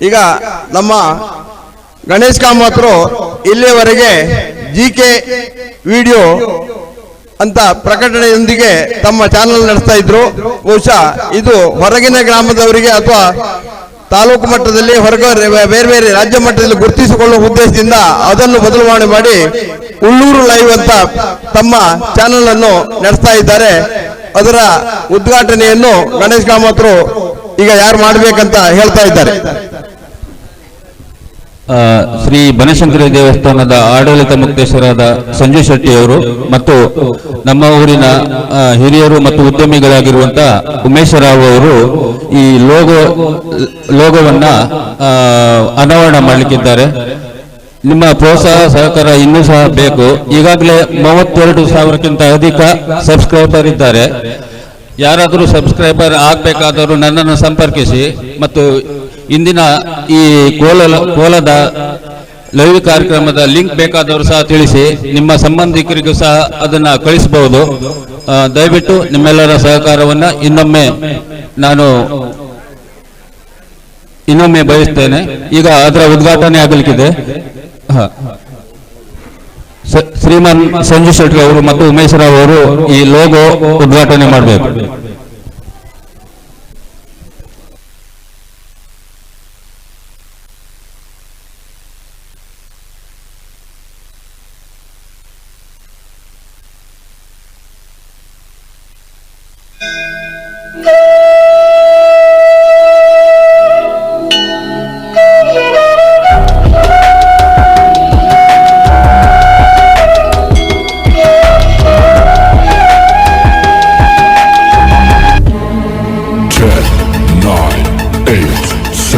ಈಗ ನಮ್ಮ ಗಣೇಶ್ ಕಾಮತ್ರು ಇಲ್ಲಿಯವರೆಗೆ ಜಿ ಕೆ ವಿಡಿಯೋ ಅಂತ ಪ್ರಕಟಣೆಯೊಂದಿಗೆ ತಮ್ಮ ಚಾನೆಲ್ ನಡೆಸ್ತಾ ಇದ್ರು. ಬಹುಶಃ ಇದು ಹೊರಗಿನ ಗ್ರಾಮದವರಿಗೆ ಅಥವಾ ತಾಲೂಕು ಮಟ್ಟದಲ್ಲಿ ಹೊರಗ ಬೇರೆ ಬೇರೆ ರಾಜ್ಯ ಮಟ್ಟದಲ್ಲಿ ಗುರುತಿಸಿಕೊಳ್ಳುವ ಉದ್ದೇಶದಿಂದ ಅದನ್ನು ಬದಲಾವಣೆ ಮಾಡಿ ಉಳ್ಳೂರು ಲೈವ್ ಅಂತ ತಮ್ಮ ಚಾನೆಲ್ ಅನ್ನು ನಡೆಸ್ತಾ ಇದ್ದಾರೆ. ಅದರ ಉದ್ಘಾಟನೆಯನ್ನು ಗಣೇಶ್ ಕಾಮತ್ರು ಈಗ ಯಾರು ಮಾಡಬೇಕಂತ ಹೇಳ್ತಾ ಇದ್ದಾರೆ. ಶ್ರೀ ಬನಶಂಕರಿ ದೇವಸ್ಥಾನದ ಆಡಳಿತ ಮುಕ್ತೇಶ್ವರಾದ ಶೆಟ್ಟಿ ಅವರು ಮತ್ತು ನಮ್ಮ ಊರಿನ ಹಿರಿಯರು ಮತ್ತು ಉದ್ಯಮಿಗಳಾಗಿರುವಂತಹ ಉಮೇಶ್ ರಾವ್ ಅವರು ಈ ಲೋಗೋ, ಲೋಗೋವನ್ನ ಅನಾವರಣ ಮಾಡಲಿಕ್ಕಿದ್ದಾರೆ. ನಿಮ್ಮ ಪ್ರೋತ್ಸಾಹ, ಸಹಕಾರ ಇನ್ನೂ ಸಹ ಬೇಕು. ಈಗಾಗಲೇ ಮೂವತ್ತೆರಡು ಸಾವಿರಕ್ಕಿಂತ ಅಧಿಕ ಸಬ್ಸ್ಕ್ರೈಬರ್ ಇದ್ದಾರೆ. ಯಾರಾದರೂ ಸಬ್ಸ್ಕ್ರೈಬರ್ ಆಗಬೇಕಾದವರು ನನ್ನನ್ನು ಸಂಪರ್ಕಿಸಿ ಮತ್ತು ಇಂದಿನ ಈ ಕೋಲ ಕೋಲದ ಲೈವ್ ಕಾರ್ಯಕ್ರಮದ ಲಿಂಕ್ ಬೇಕಾದವರು ಸಹ ತಿಳಿಸಿ, ನಿಮ್ಮ ಸಂಬಂಧಿಕರಿಗೂ ಸಹ ಅದನ್ನ ಕಳಿಸಬಹುದು. ದಯವಿಟ್ಟು ನಿಮ್ಮೆಲ್ಲರ ಸಹಕಾರವನ್ನ ಇನ್ನೊಮ್ಮೆ ನಾನು ಇನ್ನೊಮ್ಮೆ ಬಯಸ್ತೇನೆ. ಈಗ ಅದರ ಉದ್ಘಾಟನೆ ಆಗಲಿಕ್ಕಿದೆ. ಶ್ರೀಮಾನ್ ಸಂಜು ಶೆಟ್ಟಿ ಅವರು ಮತ್ತು ಉಮೇಶ್ ರಾವ್ ಅವರು ಈ ಲೋಗೋ ಉದ್ಘಾಟನೆ ಮಾಡಬೇಕು.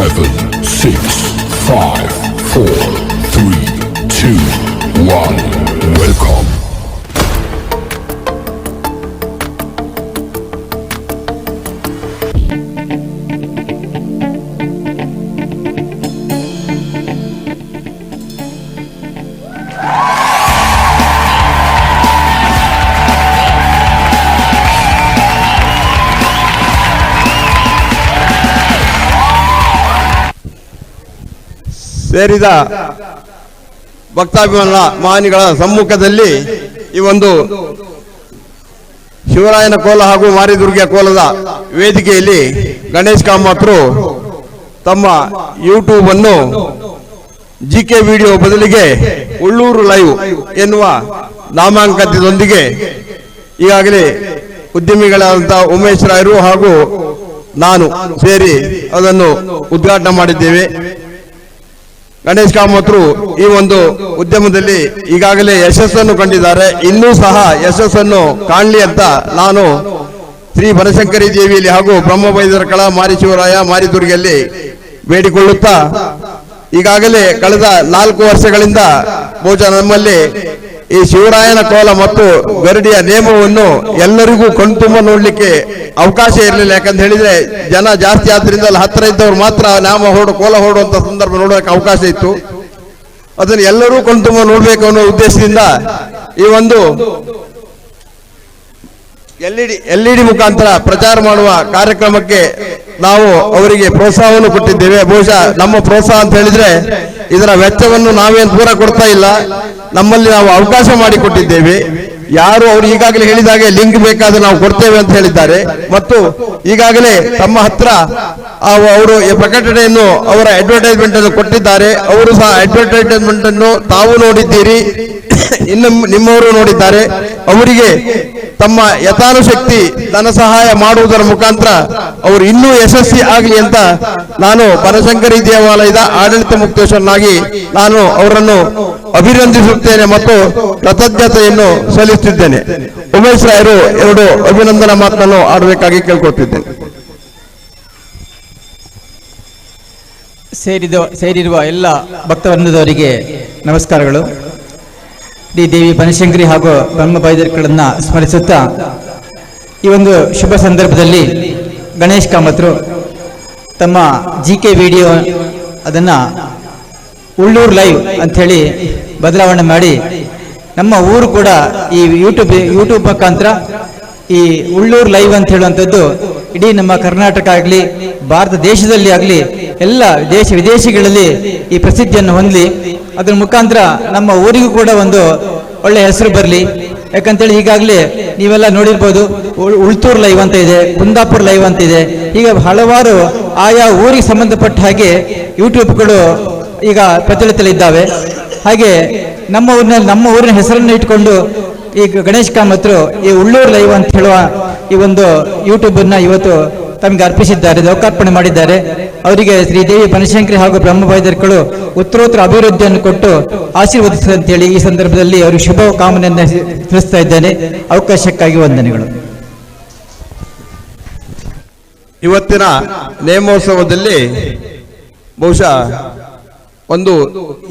Seven, six, five, four, three, two, ಸೇರಿದ ಭಕ್ತಾಭಿಮಾನ ಮಾನಿಗಳ ಸಮ್ಮುಖದಲ್ಲಿ ಈ ಒಂದು ಶಿವರಾಯನ ಕೋಲ ಹಾಗೂ ಮಾರಿದುರ್ಗಿಯ ಕೋಲದ ವೇದಿಕೆಯಲ್ಲಿ ಗಣೇಶ್ ಕಾಮತ್ರು ತಮ್ಮ ಯೂಟ್ಯೂಬ್ ಅನ್ನು ಜಿ ಕೆ ವಿಡಿಯೋ ಬದಲಿಗೆ ಉಳ್ಳೂರು ಲೈವ್ ಎನ್ನುವ ನಾಮಾಂಕದೊಂದಿಗೆ ಈಗಾಗಲೇ ಉದ್ಯಮಿಗಳಾದಂತಹ ಉಮೇಶ್ ರಾಯರು ಹಾಗೂ ನಾನು ಸೇರಿ ಅದನ್ನು ಉದ್ಘಾಟನೆ ಮಾಡಿದ್ದೇವೆ. ಗಣೇಶ್ ಕಾಮತ್ರು ಈ ಒಂದು ಉದ್ಯಮದಲ್ಲಿ ಈಗಾಗಲೇ ಯಶಸ್ಸನ್ನು ಕಂಡಿದ್ದಾರೆ. ಇನ್ನೂ ಸಹ ಯಶಸ್ಸನ್ನು ಕಾಣಲಿ ಅಂತ ನಾನು ಶ್ರೀ ಬನಶಂಕರಿ ದೇವಿಯಲ್ಲಿ ಹಾಗೂ ಬ್ರಹ್ಮಬೈದರ ಕಳ ಮಾರಿಶಿವರಾಯ ಮಾರಿದುರ್ಗಿಯಲ್ಲಿ ಬೇಡಿಕೊಳ್ಳುತ್ತಾ, ಈಗಾಗಲೇ ಕಳೆದ ನಾಲ್ಕು ವರ್ಷಗಳಿಂದ ಬಹುಶಃ ನಮ್ಮಲ್ಲಿ ಈ ಶಿವರಾಯನ ಕೋಲ ಮತ್ತು ಗರಡಿಯ ನೇಮವನ್ನು ಎಲ್ಲರಿಗೂ ಕಣ್ತುಂಬ ನೋಡ್ಲಿಕ್ಕೆ ಅವಕಾಶ ಇರಲಿಲ್ಲ. ಯಾಕಂತ ಹೇಳಿದ್ರೆ ಜನ ಜಾಸ್ತಿ ಆದ್ರಿಂದ ಅಲ್ಲಿ ಹತ್ತಿರ ಇದ್ದವ್ರು ಮಾತ್ರ ನಾಮ ಹೊರಡು, ಕೋಲ ಹೊರಡುವಂತ ಸಂದರ್ಭ ನೋಡೋಕೆ ಅವಕಾಶ ಇತ್ತು. ಅದನ್ನು ಎಲ್ಲರೂ ಕಣ್ತುಂಬ ನೋಡ್ಬೇಕು ಅನ್ನೋ ಉದ್ದೇಶದಿಂದ ಈ ಒಂದು L LED D L E D ಮುಖಾಂತರ ಪ್ರಚಾರ ಮಾಡುವ ಕಾರ್ಯಕ್ರಮಕ್ಕೆ ನಾವು ಅವರಿಗೆ ಪ್ರೋತ್ಸಾಹವನ್ನು ಕೊಟ್ಟಿದ್ದೇವೆ. ಬಹುಶಃ ನಮ್ಮ ಪ್ರೋತ್ಸಾಹ ಅಂತ ಹೇಳಿದ್ರೆ ಇದರ ವೆಚ್ಚವನ್ನು ನಾವೇನು ಪೂರ ಕೊಡ್ತಾ ಇಲ್ಲ. ನಮ್ಮಲ್ಲಿ ನಾವು ಅವಕಾಶ ಮಾಡಿಕೊಟ್ಟಿದ್ದೇವೆ. ಯಾರು ಅವರು ಈಗಾಗಲೇ ಹೇಳಿದಾಗೆ ಲಿಂಕ್ ಬೇಕಾದ್ರೆ ನಾವು ಕೊಡ್ತೇವೆ ಅಂತ ಹೇಳಿದ್ದಾರೆ. ಮತ್ತು ಈಗಾಗಲೇ ತಮ್ಮ ಹತ್ರ ಅವರು ಈ ಪ್ರಕಟಣೆಯನ್ನು ಅವರ ಅಡ್ವರ್ಟೈಸ್ಮೆಂಟ್ ಅನ್ನು ಕೊಟ್ಟಿದ್ದಾರೆ. ಅವರು ಸಹ ಅಡ್ವರ್ಟೈಸ್ಮೆಂಟ್ ಅನ್ನು ತಾವು ನೋಡಿದ್ದೀರಿ. ಇನ್ನು ನಿಮ್ಮವರು ನೋಡಿದ್ದಾರೆ. ಅವರಿಗೆ ತಮ್ಮ ಯಥಾನುಶಕ್ತಿ, ಧನ ಸಹಾಯ ಮಾಡುವುದರ ಮುಖಾಂತರ ಅವರು ಇನ್ನೂ ಯಶಸ್ವಿ ಆಗಲಿ ಅಂತ ನಾನು ಬನಶಂಕರಿ ದೇವಾಲಯದ ಆಡಳಿತ ಮುಕ್ತೇಶ್ವರನಾಗಿ ನಾನು ಅವರನ್ನು ಅಭಿನಂದಿಸುತ್ತೇನೆ ಮತ್ತು ಕೃತಜ್ಞತೆಯನ್ನು ಸಲ್ಲಿಸುತ್ತಿದ್ದೇನೆ. ಉಮೇಶ್ ರಾಯರು ಎರಡು ಅಭಿನಂದನಾ ಮಾತನ್ನು ಆಡಬೇಕಾಗಿ ಕೇಳ್ಕೊಳ್ತಿದ್ದೇನೆ. ಸೇರಿದ ಸೇರಿರುವ ಎಲ್ಲ ಭಕ್ತವೃಂದದವರಿಗೆ ನಮಸ್ಕಾರಗಳು. ಶ್ರೀ ದೇವಿ ಬನಶಂಕರಿ ಹಾಗೂ ಬ್ರಹ್ಮ ಬೈದರ್ಗಳನ್ನು ಸ್ಮರಿಸುತ್ತಾ ಈ ಒಂದು ಶುಭ ಸಂದರ್ಭದಲ್ಲಿ ಗಣೇಶ್ ಕಾಮತ್ರು ತಮ್ಮ ಜಿ ಕೆ ವಿಡಿಯೋ ಅದನ್ನು ಉಳ್ಳೂರು ಲೈವ್ ಅಂಥೇಳಿ ಬದಲಾವಣೆ ಮಾಡಿ ನಮ್ಮ ಊರು ಕೂಡ ಈ ಯೂಟ್ಯೂಬ್ ಯೂಟ್ಯೂಬ್ ಮುಖಾಂತರ ಈ ಉಳ್ಳೂರು ಲೈವ್ ಅಂತ ಹೇಳುವಂಥದ್ದು ಇಡೀ ನಮ್ಮ ಕರ್ನಾಟಕ ಆಗಲಿ, ಭಾರತ ದೇಶದಲ್ಲಿ ಆಗಲಿ, ಎಲ್ಲ ದೇಶ ವಿದೇಶಗಳಲ್ಲಿ ಈ ಪ್ರಸಿದ್ಧಿಯನ್ನು ಹೊಂದಲಿ. ಅದರ ಮುಖಾಂತರ ನಮ್ಮ ಊರಿಗೂ ಕೂಡ ಒಂದು ಒಳ್ಳೆ ಹೆಸರು ಬರಲಿ. ಯಾಕಂತೇಳಿ ಈಗಾಗಲೇ ನೀವೆಲ್ಲ ನೋಡಿರ್ಬೋದು, ಉಳ್- ಉಳ್ತೂರ್ ಲೈವ್ ಅಂತ ಇದೆ, ಕುಂದಾಪುರ ಲೈವ್ ಅಂತ ಇದೆ. ಈಗ ಹಲವಾರು ಆಯಾ ಊರಿಗೆ ಸಂಬಂಧಪಟ್ಟ ಹಾಗೆ ಯೂಟ್ಯೂಬ್ಗಳು ಈಗ ಪ್ರಚಲಿತಲಿದ್ದಾವೆ ಹಾಗೆ ನಮ್ಮ ಊರಿನಲ್ಲಿ, ನಮ್ಮ ಊರಿನ ಹೆಸರನ್ನು ಇಟ್ಕೊಂಡು ಈ ಗಣೇಶ್ ಕಾಮತ್ರು ಈ ಉಳ್ಳೂರು ಲೈವ್ ಅಂತ ಹೇಳುವ ಈ ಒಂದು ಯೂಟ್ಯೂಬ್ ಅನ್ನ ಇವತ್ತು ತಮಗೆ ಅರ್ಪಿಸಿದ್ದಾರೆ, ಲೋಕಾರ್ಪಣೆ ಮಾಡಿದ್ದಾರೆ. ಅವರಿಗೆ ಶ್ರೀದೇವಿ ಬನಶಂಕರಿ ಹಾಗೂ ಬ್ರಹ್ಮ ಬೈದರ್ಗಳು ಉತ್ತರೋತ್ತರ ಅಭಿವೃದ್ಧಿಯನ್ನು ಕೊಟ್ಟು ಆಶೀರ್ವದಿಸಿದಂತೇಳಿ ಈ ಸಂದರ್ಭದಲ್ಲಿ ಅವರು ಶುಭ ಕಾಮನೆಯನ್ನು ತಿಳಿಸ್ತಾ ಇದ್ದೇನೆ. ಅವಕಾಶಕ್ಕಾಗಿ ವಂದನೆಗಳು. ಇವತ್ತಿನ ನೇಮೋತ್ಸವದಲ್ಲಿ ಬಹುಶಃ ಒಂದು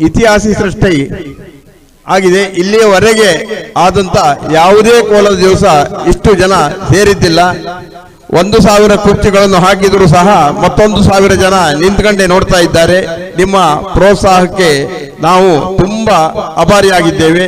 ಇತಿಹಾಸ ಸೃಷ್ಟಿ ಆಗಿದೆ. ಇಲ್ಲಿಯವರೆಗೆ ಆದಂತ ಯಾವುದೇ ಕೋಲದ ದಿವಸ ಇಷ್ಟು ಜನ ಸೇರಿದ್ದಿಲ್ಲ. ಒಂದು ಸಾವಿರ ಕುರ್ಚಿಗಳನ್ನು ಹಾಕಿದರೂ ಸಹ ಮತ್ತೊಂದು ಸಾವಿರ ಜನ ನಿಂತ್ಕೊಂಡೆ ನೋಡ್ತಾ ಇದ್ದಾರೆ. ನಿಮ್ಮ ಪ್ರೋತ್ಸಾಹಕ್ಕೆ ನಾವು ತುಂಬಾ ಅಭಾರಿಯಾಗಿದ್ದೇವೆ.